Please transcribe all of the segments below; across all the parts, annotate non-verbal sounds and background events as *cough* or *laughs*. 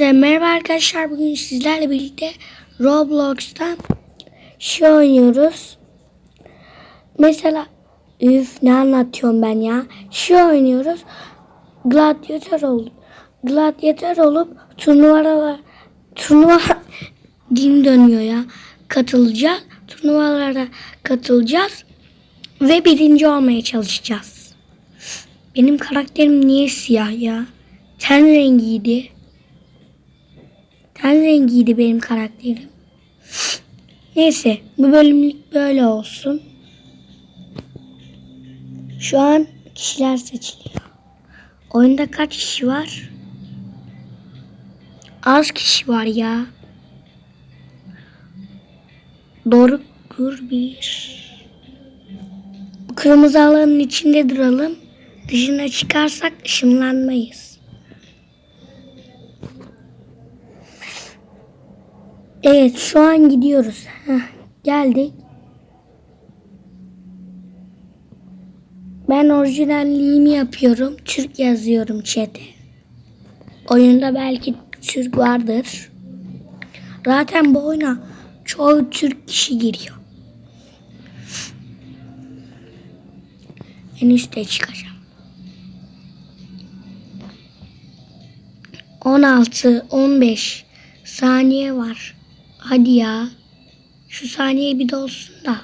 Merhaba arkadaşlar bugün sizlerle birlikte Roblox'ta şey oynuyoruz. Mesela üf ne anlatıyorum ben ya. Şey oynuyoruz. Gladyatör olup gladyatör olup turnuvalara turnuva *laughs* din dönüyor ya. Katılacağız. Turnuvalara katılacağız ve birinci olmaya çalışacağız. Benim karakterim niye siyah ya? Ten rengiydi. Ten rengiydi benim karakterim. Neyse bu bölümlük böyle olsun. Şu an kişiler seçiliyor. Oyunda kaç kişi var? Az kişi var ya. Doğru kur bir. Kırmızı alanın içinde duralım. Dışına çıkarsak ışınlanmayız. Evet şu an gidiyoruz. Heh, geldik. Ben orijinalliğimi yapıyorum. Türk yazıyorum chat'e. Oyunda belki Türk vardır. Zaten bu oyuna çoğu Türk kişi giriyor. En üste çıkacağım. 16, 15 saniye var. Hadi ya. Şu saniye bir dolsun da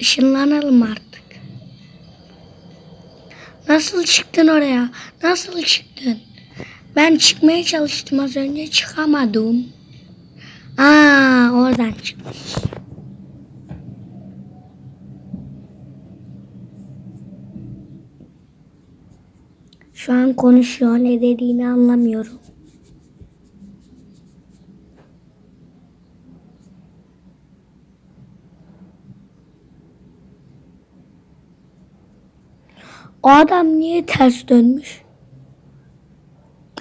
ışınlanalım artık. Nasıl çıktın oraya? Nasıl çıktın? Ben çıkmaya çalıştım az önce çıkamadım. Aa, oradan çıkmış. Şu an konuşuyor. Ne dediğini anlamıyorum. O adam niye ters dönmüş?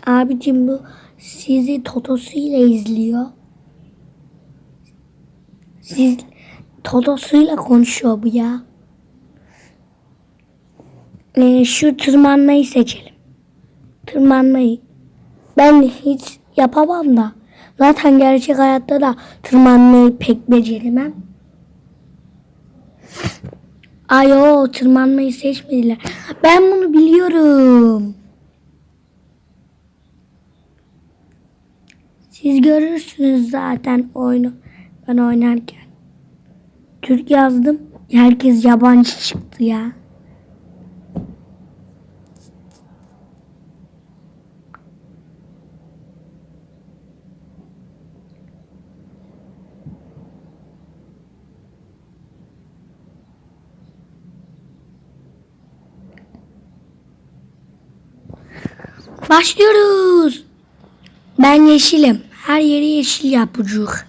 Abicim bu sizi totosuyla izliyor. Siz totosuyla konuşuyor bu ya. Ee, şu tırmanmayı seçelim. Tırmanmayı. Ben hiç yapamam da. Zaten gerçek hayatta da tırmanmayı pek beceremem. Ay o tırmanmayı seçmediler. Ben bunu biliyorum. Siz görürsünüz zaten oyunu ben oynarken. Türk yazdım. Herkes yabancı çıktı ya. Başlıyoruz. Ben yeşilim. Her yeri yeşil yapıcık.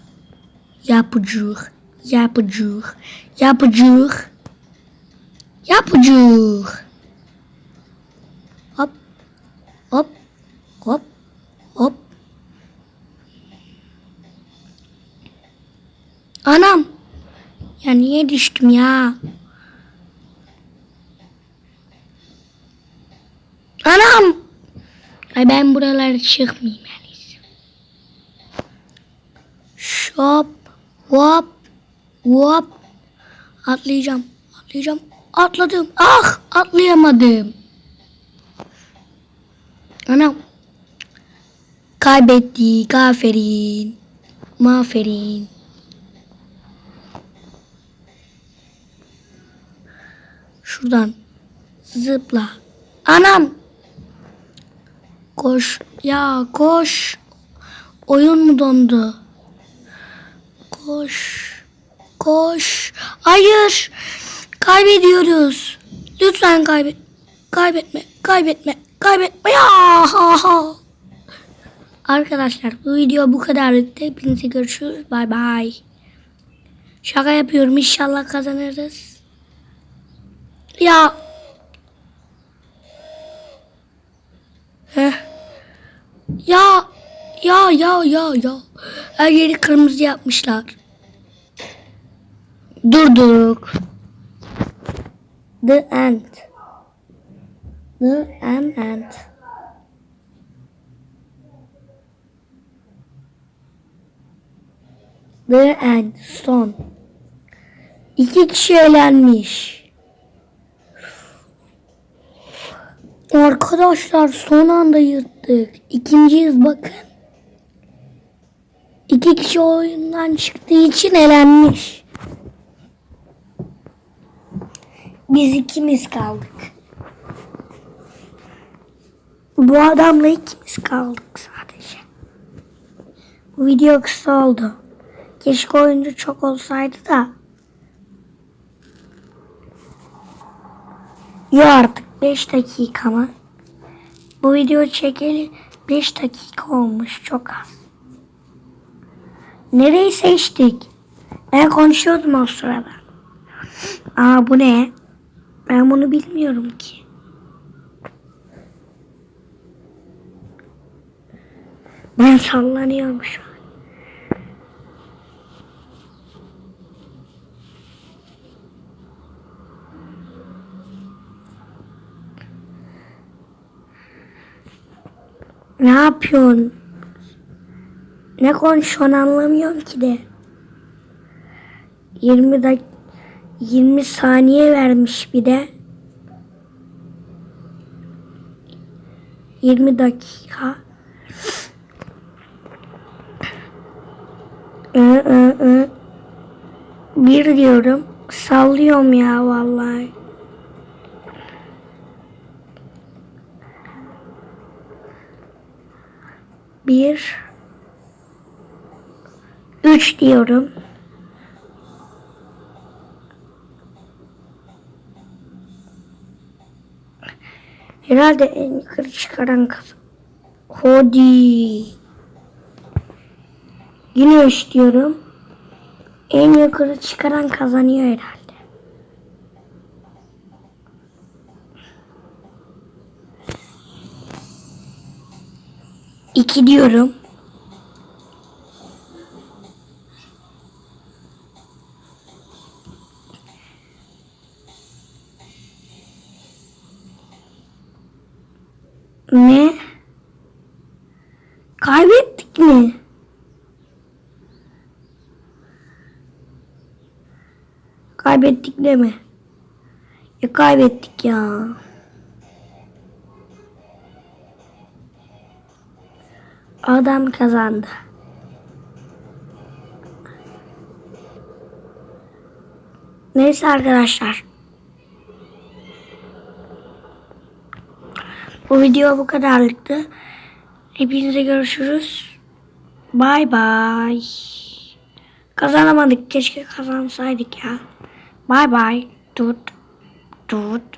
Yapıcık. Yapıcık. Yapıcık. Yapıcık. Hop. Hop. Hop. Hop. Anam. Ya niye düştüm ya? Anam. Ay ben buralara çıkmayayım en iyisi. Şop, hop, hop. Atlayacağım, atlayacağım. Atladım. Ah, atlayamadım. Anam. Kaybettik. Aferin. Maferin. Şuradan zıpla. Anam. Koş ya koş. Oyun mu dondu? Koş. Koş. Hayır. Kaybediyoruz. Lütfen kaybet. Kaybetme. Kaybetme. Kaybetme. Ya. Ha, *laughs* ha. Arkadaşlar bu video bu kadar. Hepinize görüşürüz. Bay bay. Şaka yapıyorum. İnşallah kazanırız. Ya. Heh. Ya ya ya ya ya. Her yeri kırmızı yapmışlar. Durduk. The end. The end end. The end son. İki kişi eğlenmiş. Arkadaşlar son anda yırttık. İkinciyiz bakın. İki kişi oyundan çıktığı için elenmiş. Biz ikimiz kaldık. Bu adamla ikimiz kaldık sadece. Bu video kısa oldu. Keşke oyuncu çok olsaydı da. Yok artık 5 dakika mı? Bu video çekeli 5 dakika olmuş çok az. Nereyi seçtik? Ben konuşuyordum o sırada. Aa bu ne? Ben bunu bilmiyorum ki. Ben sallanıyorum Ne yapıyorsun? Ne konuşuyorsun anlamıyorum ki de. 20 dak 20 saniye vermiş bir de. 20 dakika. Bir diyorum. Sallıyorum ya vallahi. Bir. Üç diyorum. Herhalde en yukarı çıkaran kız. Hadi. Yine üç diyorum. En yukarı çıkaran kazanıyor herhalde. İki diyorum. Ne? Kaybettik mi? Kaybettik deme. Ya kaybettik ya. Adam kazandı. Neyse arkadaşlar. Bu video bu kadarlıktı. Hepinize görüşürüz. Bay bay. Kazanamadık. Keşke kazansaydık ya. Bay bay. Tut. Tut.